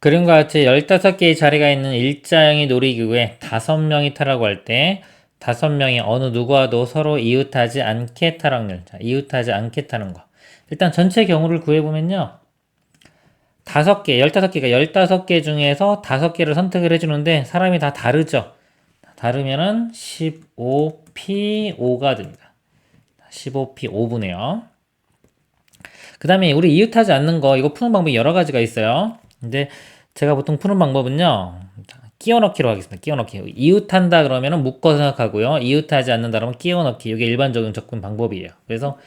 그림과 같이 15개의 자리가 있는 일자형의 놀이기구에 5명이 타라고 할때 5명이 어느 누구와도 서로 이웃하지 않게 걸. 자, 이웃하지 않게 타는 거. 일단 전체 경우를 구해보면요. 5개, 15개가 15개 중에서 5개를 선택을 해주는데 사람이 다 다르죠. 다르면은 15P5가 됩니다. 15P5분이에요. 그 다음에 우리 이웃하지 않는 거 이거 푸는 방법이 여러 가지가 있어요. 근데 제가 보통 푸는 방법은요. 끼워 넣기로 하겠습니다. 끼워 넣기. 이웃한다 그러면은 묶어 생각하고요. 이웃하지 않는다 그러면 끼워 넣기. 이게 일반적인 접근 방법이에요. 그래서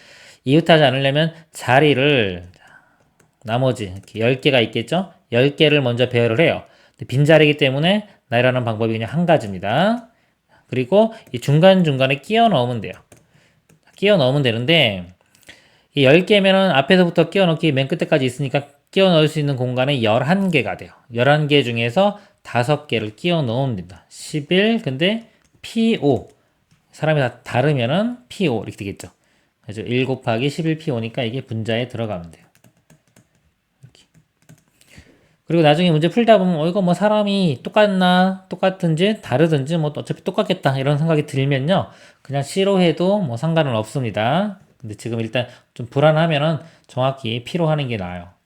이웃하지 않으려면 자리를 나머지 이렇게 10개가 있겠죠? 10개를 먼저 배열을 해요. 빈자리이기 때문에 나열하는 방법이 그냥 한 가지입니다. 그리고 이 중간중간에 끼워 넣으면 돼요. 끼워 넣으면 되는데 이 10개면은 앞에서부터 끼워 넣기 맨 끝에까지 있으니까 끼워 넣을 수 있는 공간이 11개가 돼요. 11개 중에서 5개를 끼워 된다. 11 근데 P5 사람이 다 다르면은 P5 이렇게 되겠죠. 그래서 1 곱하기 11 P5니까 이게 분자에 들어가면 돼요. 이렇게. 그리고 나중에 문제 풀다 보면 어 이거 뭐 사람이 똑같나 똑같은지 다르든지 뭐 어차피 똑같겠다 이런 생각이 들면요 그냥 C로 해도 뭐 상관은 없습니다. 근데 지금 일단 좀 불안하면은 정확히 P로 하는 게 나아요.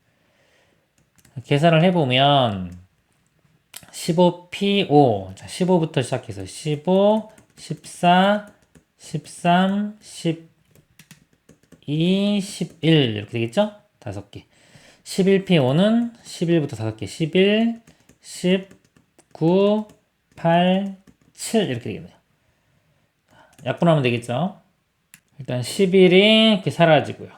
계산을 해보면 15P5 자 15부터 시작해서 15 14 13 12 11 이렇게 되겠죠? 다섯 개 11P5는 11부터 5개 11 10 9 8 7 이렇게 되겠네요. 약분하면 되겠죠? 일단 11이 이렇게 사라지고요.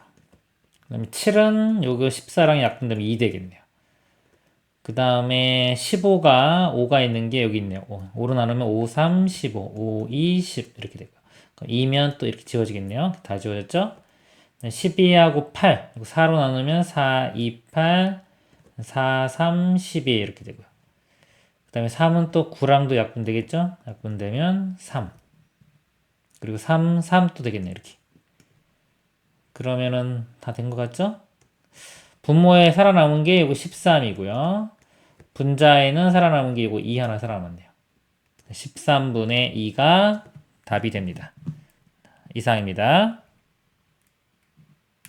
그 다음에 7은 요거 14랑 약분되면 2 되겠네요. 그 다음에 15가 5가 있는 게 여기 있네요. 5, 로 나누면 5, 3, 15, 5, 2, 10 이렇게 되고 2면 또 이렇게 지워지겠네요. 다 지워졌죠? 12하고 8, 4로 나누면 4, 2, 8, 4, 3, 12 이렇게 되고요. 그 다음에 3은 또 9랑도 약분되겠죠? 약분되면 3. 그리고 3, 3 또 되겠네, 이렇게. 그러면은 다 된 것 같죠? 분모에 살아남은 게 이거 13이고요. 분자에는 살아남은 게 이거 2 하나 살아남았네요. 13분의 2가 답이 됩니다. 이상입니다.